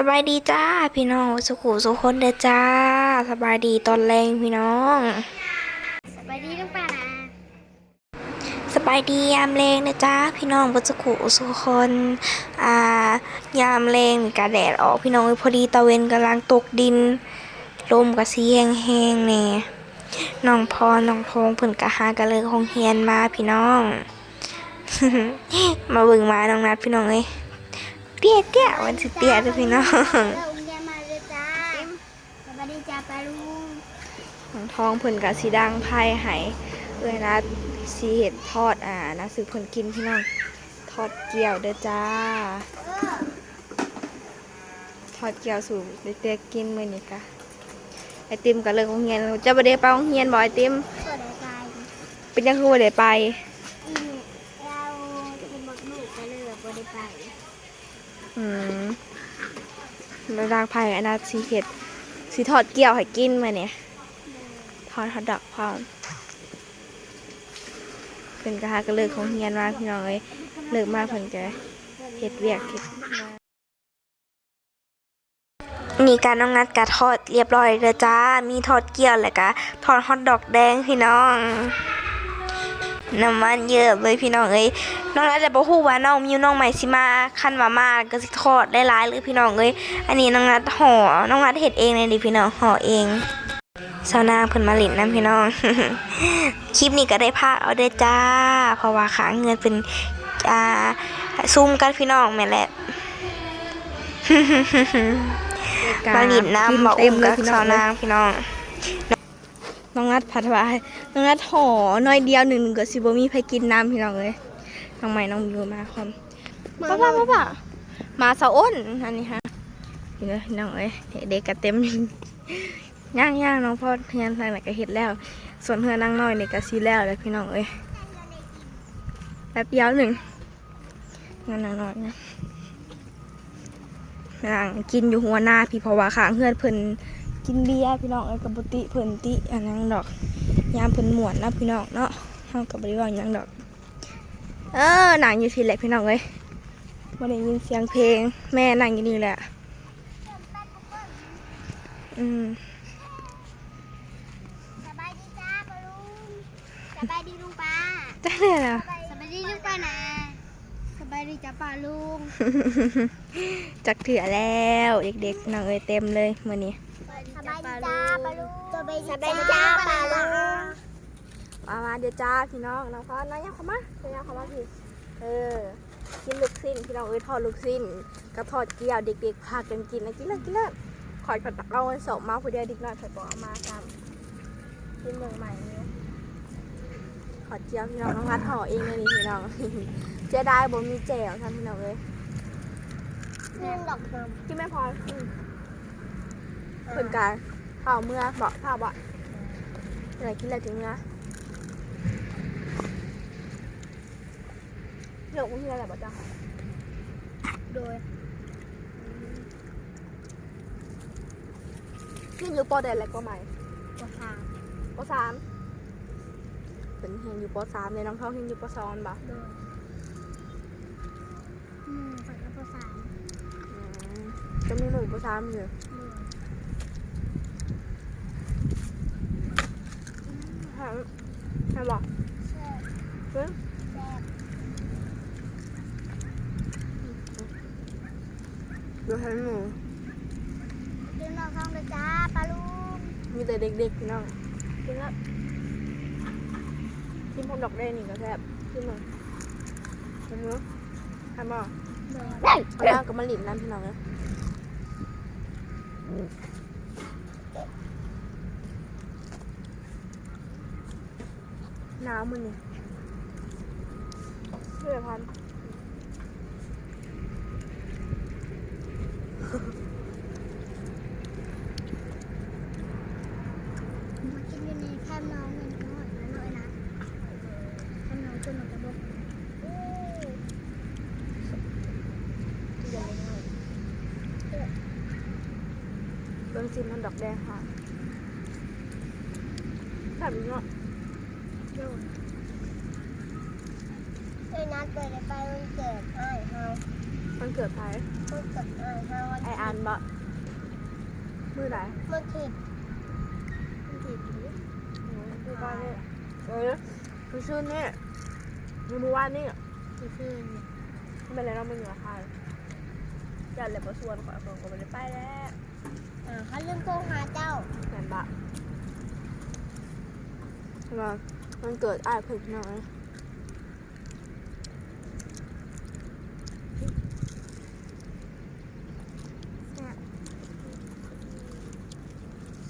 สบายดีจ้าพี่น้องสุขุสุขคนเด้อจ้า สบายดีตอนแรงพี่น้องสบายดีทุกป่านะสบายดียามแรงนะจ้าพี่น้องบนสุขุสุขคนอ่ายามแรงกะแดดออกพี่น้องพอดีตะเวนกำลังตกดินลมกระสีแห้งๆแน่น้องพรน้องทงเพิ่นกะหากะเลยคงเฮียนมาพี่น้อง มาเบิ่งมาน้องนัดพี่น้องเอ้ย เตี้ยเตี้ยวันสิเตี้ยเด้อพี่น้องเริ่มเรียนมาเลยจ้าสบายดีจ้าปลาลุงของทองเพิ่นกับสีดังไพ่ไหายเอ้ยนะสีเห็ดทอดอ่านะซื้อเพิ่นกินพี่น้องทอดเกี่ยวเด้อจ้า ทอดเกี่ยวสู่เด็กๆกินมื้อนี้กะไอติมก็เลิกโรงเรียนจะบ่ได้ไปโรงเรียนบ่ไอติมก็ได้ไปเป็นยังคือบ่ได้ไป อืมเราจะเป็นบทลูกก็เลยบ่ได้ไป อืมแล้วดังไพ่อันนั้นสีเห็ดสีทอดเกี่ยวให้กินมื้อนี้ทอดฮอทดอกพร้อมเพิ่นก็หาก็เลิกโรงเรียนมาพี่น้องเอ้ยเลิกมาเพิ่นก็เฮ็ดเวียกเฮ็ดนี่การน้องนัดกะทอดเรียบร้อยเลยจ้า มีทอดเกี๊ยวแล้วก็ทอดฮอทดอกแดงพี่น้อง น้ำมันเยอะเลยพี่น้องเอ้ยน้องนัดจะบอกฮู้ว่าน้องมิวน้องใหม่สิมาคันว่ามาก็สิทอดได้หลายเลยพี่น้องเอ้ยอันนี้น้องนัดห่อน้องนัดเฮ็ดเองเลยดิพี่น้องห่อเองสาวนางเพิ่นมาหลินน้ำพี่น้อง คลิปนี้ก็ได้พากเอาเด้อจ้า เพราะว่าขาเงินเป็นอ่าซุ่มกันพี่น้องแม่นแหละมาหลินน้ำมาอุ้มกับสาวนางพี่น้อง น้องนัดพัดวายน้องนัดห่อน้อยเดียวหนึ่งก็สิบ่มีใครกินน้ำพี่น้องเลยน้องใหม่น้องบิวมาคอมป้าป้าป้าป้ามาสะอ้นอันนี้ฮะพี่น้องพี่น้องเอ้ยเด็กก็เต็มย่างย่างน้องพ่อเพื่อนทางไหนก็เห็ดแล้ว ส่วนเพื่อนนั่งน้อยนี่ก็ซีแล้วเลยพี่น้องเอ้ยแป๊บเดียวหนึ่งงานน้อยๆนะนั่งกินอยู่หัวหน้าพี่เพราะว่าข้างเพื่อนเพิ่น กินเบียร์พี่น้องเอ้ยกับบุติเพิ่นติอันนั้นดอก ยามเพิ่นม่วนนะพี่น้องเนาะเฮากับ่ได้เว่าหยังดอก เออนั่งอยู่ที่แหละพี่น้องเอ้ยบ่ได้ยินเสียงเพลง แม่นั่งอยู่นี่แหละ อืมสบายดีจ้าปลาลุงสบายดีลุงป้าจังเลยล่ะสบายดีทุกป่านะสบายดีจ้าปลาลุง จักเถื่อแล้ว เด็กๆน้องเอ้ยเต็มเลยมื้อนี้ สบายดีจ้าปลาลุง สบายจ้าปลาลุงมามาเดี๋ยวจ้าพี่น้องน้องพรน้องยังเข้ามาเดี๋ยวยังเข้ามาพี่เออกินลูกสิ้นพี่น้องเอ้ยทอดลูกสิ้นกับทอดเกี๊ยวเด็กๆพากันกินนะกินเลยกินเลยขอยขอตักเอาเงินสองมาผู้เดียวเด็กน้อยขอยบอกเอามากันกินเมืองใหม่เนี้ขอดเจียวพี่น้องน้องรัดห่อเองเลยนี่พี่น้องเจ๊ได้บ่มีแจ่วทำพี่น้องเลยเรื่องดอกนมกินไม่พออืมเพิ่นการ ข้าวเมื่อบอกข้าวบ่อะไรกินอะไรถึงเมื่อเรื่องของที่อะไรบ่จ้ะโดยเรียนอยู่ปอเดนอะไรก็ใหม่ราคาปสามเป็นเรียนอยู่ปสามเลยน้องท้องเรียนอยู่ปสองบ่โดยอืมฝากภาษาอืมจะมีหนุ่มปสามอยู่ ฮะฮะบอกเฮ้ยดี๋ยวให้หนูเรื่องนอกห้องเลยจ้าปลาลุงมีแต่เด็กๆพี่น้องกินแล้วกินพร้อมดอกได้นี่ก็แซ่บกินเลยเห็นไหมทำบ่โดยเอาย่างกับมะลิมน้ำพี่น้องเล หนาวมันนี่เพื่อพันมากินอยู่ในแคมน้องเงินน้อยนะน้อยนะแคมน้องจนหมดกระบอกเบิ้งซิมมันดอกแดงค่ะแซ่บอีกเนาะ โดน เลยนัดเลยไปวันเกิดอ้ายเฮามันเกิดไผวันเกิดอ้ายเฮาวันไอไอานบ่มือไหนเมื่อคืนมันถีบอยู่มือบ้านนี่เออคือชื่อนี่มือมือว่านนี่เมื่อคืนเนี่ยไม่เป็นไรเราไม่เหนือใครจัดเลยประชวนขอคนก็ไม่ได้ไปแล้วอ่าเขาลืมโทรหาเจ้าแม่นบะว่ามันเกิดอ้ายเพิ่งหน่อย แซ่บ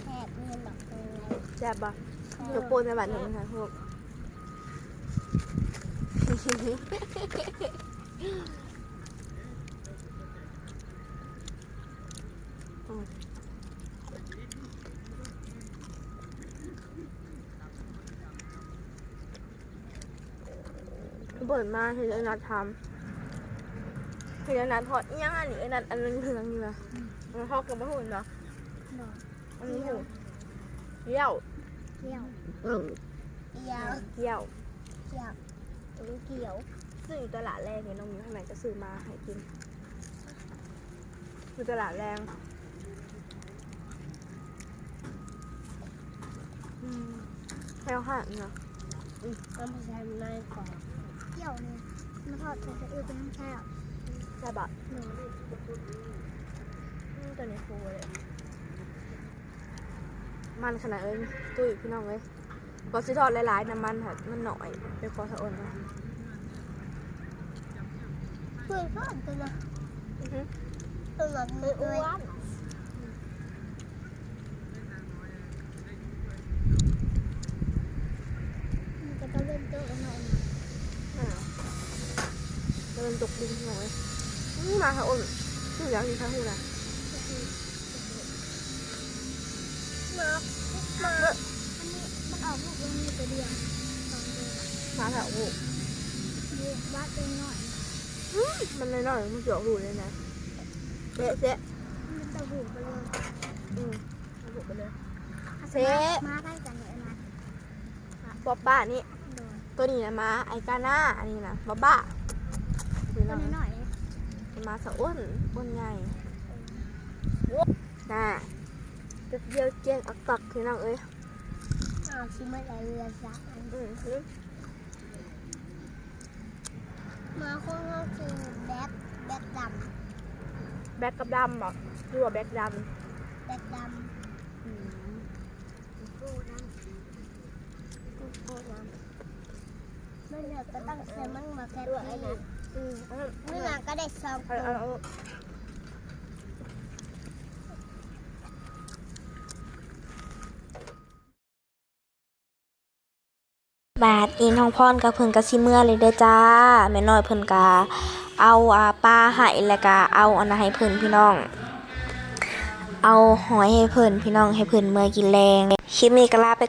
แซ่บเงินแบบเงิน แซ่บปะเดี๋ยวโปนในบ้านหนึ่งค่ะพวกเปิดมาเห็นไอ้นัดทำเห็นไอ้นัดทอดอิหยังอันนี้ไอ้นัดอันนึงถึงอยู่นะมันทอดกับมะหุ่นเนาะดอกอันนี้หู เยี่ยวเกี่ยวเกี่ยวเยี่ยว เกี่ยวตัวเกี่ยวซึ่งอยู่ตลาดแรงเนี่ยน้องมิวข้างในจะซื้อมาให้กินอยู่ตลาดแรงอืมให้เอาห้าเนาะน้ำผสมในก่อนเกี่ยวเนี่ยมันทอดใส่กระเอือเป็นน้ำแช่ใช่ปะหนูอืมตัวนี้ฟูเลย มันขนาดเอ้ยตุ้ยพี่น้องเอ้ยก็สิทอดหลายๆน้ำมันค่ะมันหน่อยไปขอสะอ่อนนะเพื่อนก็อันตัวนะอือฮึตัวแบบนี้เลยมันจะต้องเล่นตัวหน่อยอ่าแล้วมันตกดินพี่น้องเอ้ยอืมมาค่ะอ่อนชื่ออย่างนี้ค่ะหูนะ มามาอันนี้มันออกลูกมันมีตัวเดียวสองตัวมาค่ะโอ้โหลูกบ้าตัวหน่อยมันน้อยๆมันเจาะหูเลยนะเจ๊เจ๊มันจะหูไปเลยอืมหูไปเลยเซมาได้กันเลยนะบ๊อบบ้านี่ตัวนี้นะมาไอกาหน่าอันนี้นะบ๊อบบ้าตัน้วน้อยเลยมาสะอ้วนอ้วนใหญ่น่ะ เดียวเจียงอักตักพี่น้องเอ้ยอ้าวชิมอะไรเรือสักอันอืมคือมาข้างนอกคือแบ็คแบ็คดแบ็กกับดำบอกดูว่าแบ็กดำแบ็คดำอืมำกูน้ำกูโคน้ำไม่เหลือก็ตั้งแซมมันมาแค่ตัวไอ้นะอืมเอาเมื่อก็ได้สองเอาตัว เอาเอา บาทอีน้องพรกับเพิ่นก็สิเมื่อเลยเด้อจ้าแม่น้อยเพิ่นก็เอาอ่าปลาให้แล้วก็เอาอันนั้นให้เพิ่นพี่น้อง เอาหอยให้เพิ่นพี่น้องให้เพิ่นเมื่อกินแรงคลิปนี้ก็ลาไป